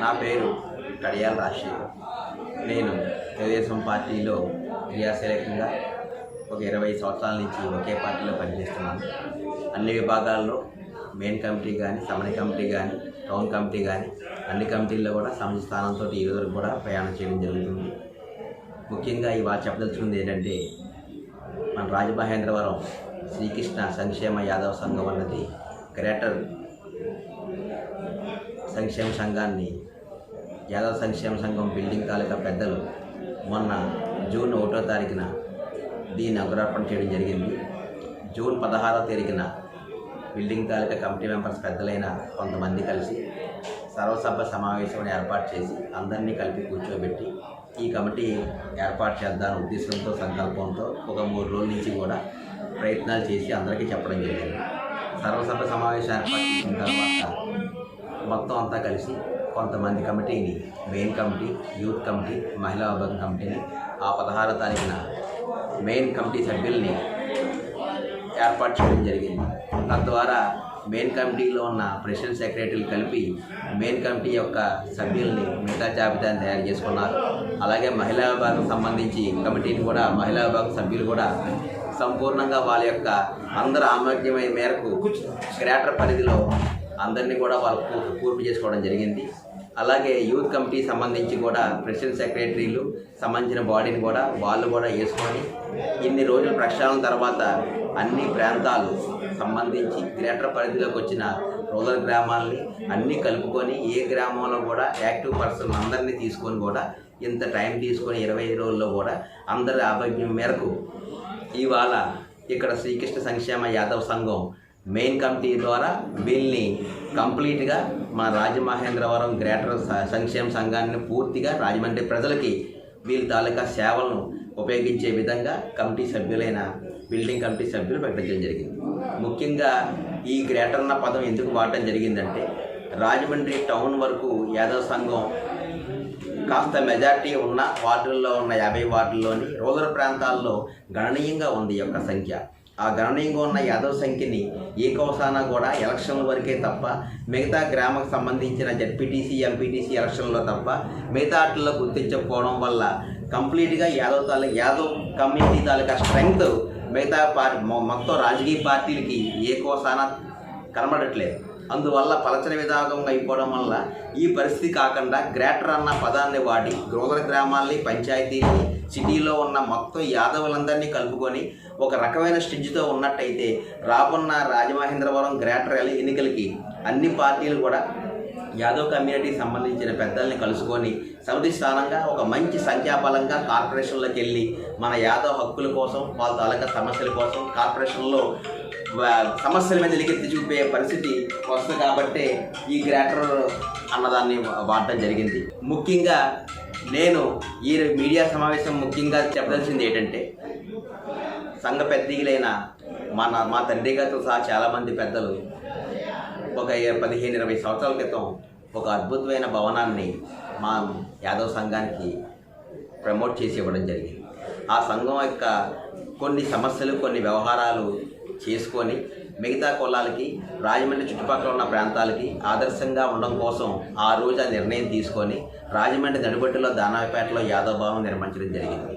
నా పేరు కడియాల రాజశేఖర్. నేను తెలుగుదేశం పార్టీలో క్రియాశీలకంగా ఒక ఇరవై సంవత్సరాల నుంచి ఒకే పార్టీలో పనిచేస్తున్నాను. అన్ని విభాగాల్లో మెయిన్ కమిటీ కానీ సమని కమిటీ కానీ టౌన్ కమిటీ కానీ అన్ని కమిటీల్లో కూడా సమితి స్థానంతో ఈ రోజు కూడా ప్రయాణం చేయడం జరుగుతుంది. ముఖ్యంగా ఇవాళ చెప్పదలుచుకుంది ఏంటంటే మన రాజమహేంద్రవరం శ్రీకృష్ణ సంక్షేమ యాదవ సంఘం అన్నది గ్రేటర్ సంక్షేమ సంఘాన్ని యాదవ సంక్షేమ సంఘం బిల్డింగ్ తాలూకా పెద్దలు మొన్న జూన్ ఒకటో తారీఖున దీన్ని అంకురార్పణ చేయడం జరిగింది. జూన్ పదహారో తారీఖున బిల్డింగ్ తాలూకా కమిటీ మెంబర్స్ పెద్దలైన కొంతమంది కలిసి సర్వసభ సమావేశం ఏర్పాటు చేసి అందరినీ కలిపి కూర్చోబెట్టి ఈ కమిటీ ఏర్పాటు చేద్దాం ఉద్దేశంతో సంకల్పంతో ఒక మూడు రోజుల నుంచి కూడా ప్రయత్నాలు చేసి అందరికీ చెప్పడం జరిగింది. సర్వసభ సమావేశం ఏర్పాటు చేసిన తర్వాత మొత్తం అంతా కలిసి కొంతమంది కమిటీని మెయిన్ కమిటీ యూత్ కమిటీ మహిళా విభాగం కమిటీని ఆ పదహారో తారీఖున మెయిన్ కమిటీ సభ్యుల్ని ఏర్పాటు చేయడం జరిగింది. తద్వారా మెయిన్ కమిటీలో ఉన్న ప్రెసిడెంట్ సెక్రటరీలు కలిపి మెయిన్ కమిటీ యొక్క సభ్యుల్ని మిగతా జాబితాను తయారు చేసుకున్నారు. అలాగే మహిళా విభాగం సంబంధించి కమిటీని కూడా మహిళా విభాగం సభ్యులు కూడా సంపూర్ణంగా వాళ్ళ యొక్క అందరి ఆమోగ్యమైన మేరకు గ్రేటర్ పరిధిలో అందరినీ కూడా వాళ్ళు పూర్తి చేసుకోవడం జరిగింది. అలాగే యూత్ కమిటీ సంబంధించి కూడా ప్రెసిడెంట్ సెక్రటరీలు సంబంధించిన బాడీని కూడా వాళ్ళు కూడా వేసుకొని ఇన్ని రోజుల ప్రక్షాళన తర్వాత అన్ని ప్రాంతాలు సంబంధించి గ్రేటర్ పరిధిలోకి వచ్చిన రూరల్ గ్రామాలని అన్నీ కలుపుకొని ఏ గ్రామంలో కూడా యాక్టివ్ పర్సన్ అందరినీ తీసుకొని కూడా ఇంత టైం తీసుకొని ఇరవై ఐదు రోజుల్లో కూడా అందరి ఆరోగ్యం మేరకు ఇవాళ ఇక్కడ శ్రీకృష్ణ సంక్షేమ యాదవ్ సంఘం మెయిన్ కమిటీ ద్వారా వీళ్ళని కంప్లీట్గా మా రాజమహేంద్రవరం గ్రేటర్ సంక్షేమ సంఘాన్ని పూర్తిగా రాజమండ్రి ప్రజలకి వీళ్ళ తాలూకా సేవలను ఉపయోగించే విధంగా కమిటీ సభ్యులైన బిల్డింగ్ కమిటీ సభ్యులు ప్రకటించడం జరిగింది. ముఖ్యంగా ఈ గ్రేటర్ అన్న పదం ఎందుకు వాడటం జరిగిందంటే రాజమండ్రి టౌన్ వరకు యాదవ్ సంఘం కాస్త మెజార్టీ ఉన్న వార్డుల్లో ఉన్న యాభై వార్డుల్లోని రూరల్ ప్రాంతాల్లో గణనీయంగా ఉంది ఈ యొక్క సంఖ్య. ఆ గణనీయంగా ఉన్న యాదవ్ సంఖ్యని ఏ కోసాన కూడా ఎలక్షన్ల వరకే తప్ప మిగతా గ్రామకు సంబంధించిన జడ్పీటీసీ ఎంపీటీసీ ఎలక్షన్లో తప్ప మిగతా ఆటల్లో గుర్తించకపోవడం వల్ల కంప్లీట్గా యాదవ్ తాలూ యాదవ్ కమ్యూనిటీ తాలూకా స్ట్రెంగ్త్ మిగతా పార్టీ మొత్తం రాజకీయ పార్టీలకి ఏ కోసాన కనబడట్లేదు. అందువల్ల పలచని విధానం అయిపోవడం వల్ల ఈ పరిస్థితి కాకుండా గ్రేటర్ అన్న పదాన్ని వాడి గ్రోదర గ్రామాల్ని పంచాయతీని సిటీలో ఉన్న మొత్తం యాదవులందరినీ కలుపుకొని ఒక రకమైన స్టిడ్జ్తో ఉన్నట్టయితే రాబోన్న రాజమహేంద్రవరం గ్రేటర్ ఎన్నికలకి అన్ని పార్టీలు కూడా యాదవ్ కమ్యూనిటీకి సంబంధించిన పెద్దల్ని కలుసుకొని సమితి స్థానంగా ఒక మంచి సంఖ్యాబలంగా కార్పొరేషన్లోకి వెళ్ళి మన యాదవ్ హక్కుల కోసం వాళ్ళ తాలూకా సమస్యల కోసం కార్పొరేషన్లో సమస్యల మీద ఎలికెత్తి చూపే పరిస్థితి వస్తుంది కాబట్టే ఈ గ్రేటర్ అన్నదాన్ని వాడటం జరిగింది. ముఖ్యంగా నేను ఈ మీడియా సమావేశం ముఖ్యంగా చెప్పదలసింది ఏంటంటే సంఘ పెద్దలైన మన మా తండ్రి గారితో సహా చాలామంది పెద్దలు ఒక పదిహేను ఇరవై సంవత్సరాల క్రితం ఒక అద్భుతమైన భవనాన్ని మా యాదవ్ సంఘానికి ప్రమోట్ చేసి ఇవ్వడం జరిగింది. ఆ సంఘం యొక్క కొన్ని సమస్యలు కొన్ని వ్యవహారాలు చేసుకొని మిగతా కులాలకి రాజమండ్రి చుట్టుపక్కల ఉన్న ప్రాంతాలకి ఆదర్శంగా ఉండడం కోసం ఆ రోజు ఆ నిర్ణయం తీసుకొని రాజమండ్రి నడిబొట్టులో దానాపేటలో యాదవ్ నిర్మించడం జరిగింది.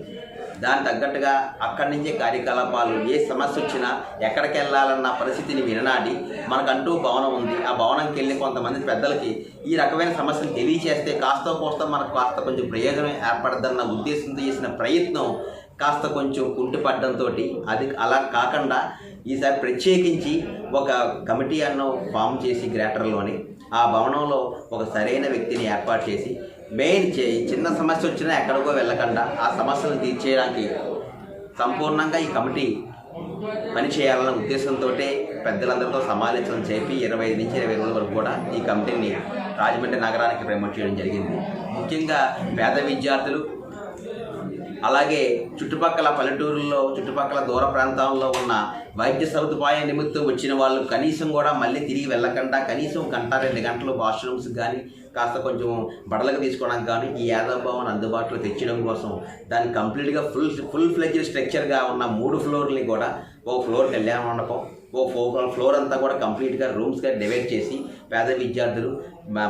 దానికి తగ్గట్టుగా అక్కడి నుంచే కార్యకలాపాలు ఏ సమస్య వచ్చినా ఎక్కడికి వెళ్ళాలన్న పరిస్థితిని విననాడి మనకంటూ భవనం ఉంది. ఆ భవనంకి వెళ్ళి కొంతమంది పెద్దలకి ఈ రకమైన సమస్యను తెలియచేస్తే కాస్త కోస్త మనకు కాస్త కొంచెం ప్రయోజనం ఏర్పడద్దన్న ఉద్దేశంతో చేసిన ప్రయత్నం కాస్త కొంచెం కుంటుపడడంతో అది అలా కాకుండా ఈసారి ప్రత్యేకించి ఒక కమిటీ అన్న ఫామ్ చేసి గ్రేటర్లోని ఆ భవనంలో ఒక సరైన వ్యక్తిని ఏర్పాటు చేసి మెయిన్ చే చిన్న సమస్య వచ్చినా ఎక్కడికో వెళ్ళకుండా ఆ సమస్యలను తీర్చేయడానికి సంపూర్ణంగా ఈ కమిటీ పని చేయాలన్న ఉద్దేశంతో పెద్దలందరితో సమాలోచన చేపి ఇరవై ఐదు నుంచి ఇరవై రోజుల వరకు కూడా ఈ కమిటీని రాజమండ్రి నగరానికి ప్రమోట్ చేయడం జరిగింది. ముఖ్యంగా పేద విద్యార్థులు అలాగే చుట్టుపక్కల పల్లెటూరుల్లో చుట్టుపక్కల దూర ప్రాంతాల్లో ఉన్న వైద్య సదుపాయం నిమిత్తం వచ్చిన వాళ్ళు కనీసం కూడా మళ్ళీ తిరిగి వెళ్ళకుండా కనీసం గంట రెండు గంటలు వాష్రూమ్స్ కానీ కాస్త కొంచెం బడలకు తీసుకోవడానికి కానీ ఈ యాదవ్ భవన్ అందుబాటులో తెచ్చడం కోసం దాన్ని కంప్లీట్గా ఫుల్ ఫుల్ ఫ్లెడ్జ్ స్ట్రక్చర్గా ఉన్న మూడు ఫ్లోర్ని కూడా ఒక ఫ్లోర్ కళ్యాణ మండపం ఓ ఫోర్ ఫ్లోర్ అంతా కూడా కంప్లీట్గా రూమ్స్గా డివైడ్ చేసి పేద విద్యార్థులు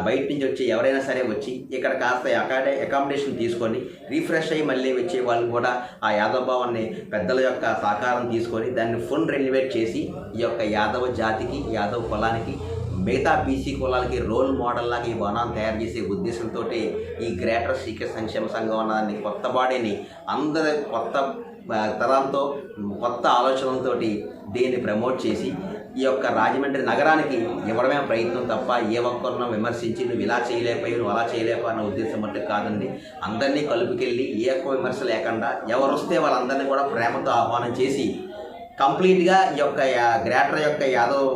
బయట నుంచి వచ్చి ఎవరైనా సరే వచ్చి ఇక్కడ కాస్త అకాడే అకామిడేషన్ తీసుకొని రీఫ్రెష్ అయ్యి మళ్ళీ వచ్చే వాళ్ళు కూడా ఆ యాదవ భావాన్ని పెద్దల యొక్క సహకారం తీసుకొని దాన్ని ఫుల్ రెన్యువేట్ చేసి ఈ యొక్క యాదవ జాతికి యాదవ కులానికి మిగతా బీసీ కులాలకి రోల్ మోడల్ లాగా ఈ భవనాన్ని తయారు చేసే ఉద్దేశంతో ఈ గ్రేటర్ సీకే సంక్షేమ సంఘం అన్నదాన్ని కొత్త బాడీని అందరి కొత్త తరంతో కొత్త ఆలోచనలతోటి దీన్ని ప్రమోట్ చేసి ఈ యొక్క రాజమండ్రి నగరానికి ఇవ్వడమే ప్రయత్నం తప్ప ఏ ఒక్కరినో విమర్శించి నువ్వు ఇలా చేయలేకపోయి నువ్వు అలా చేయలేకపోయి అన్న ఉద్దేశం మట్టు కాదండి. అందరినీ కలుపుకెళ్ళి ఏ ఒక్క విమర్శ లేకుండా ఎవరు వస్తే వాళ్ళందరినీ కూడా ప్రేమతో ఆహ్వానం చేసి కంప్లీట్గా ఈ యొక్క గ్రేటర్ యొక్క యాదవ్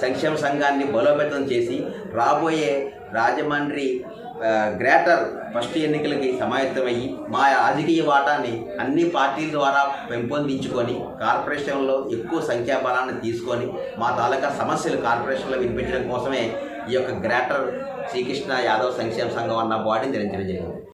సంక్షేమ సంఘాన్ని బలోపేతం చేసి రాబోయే రాజమండ్రి గ్రేటర్ ఫస్ట్ ఎన్నికలకి సమాయత్తమయ్యి మా రాజకీయ వాటాన్ని అన్ని పార్టీల ద్వారా పెంపొందించుకొని కార్పొరేషన్లో ఎక్కువ సంఖ్యాబలాన్ని తీసుకొని మా తాలూకా సమస్యలు కార్పొరేషన్లో వినిపించడం కోసమే ఈ యొక్క గ్రేటర్ శ్రీకృష్ణ యాదవ్ సంక్షేమ సంఘం అన్న బాడీని ధరించడం జరిగింది.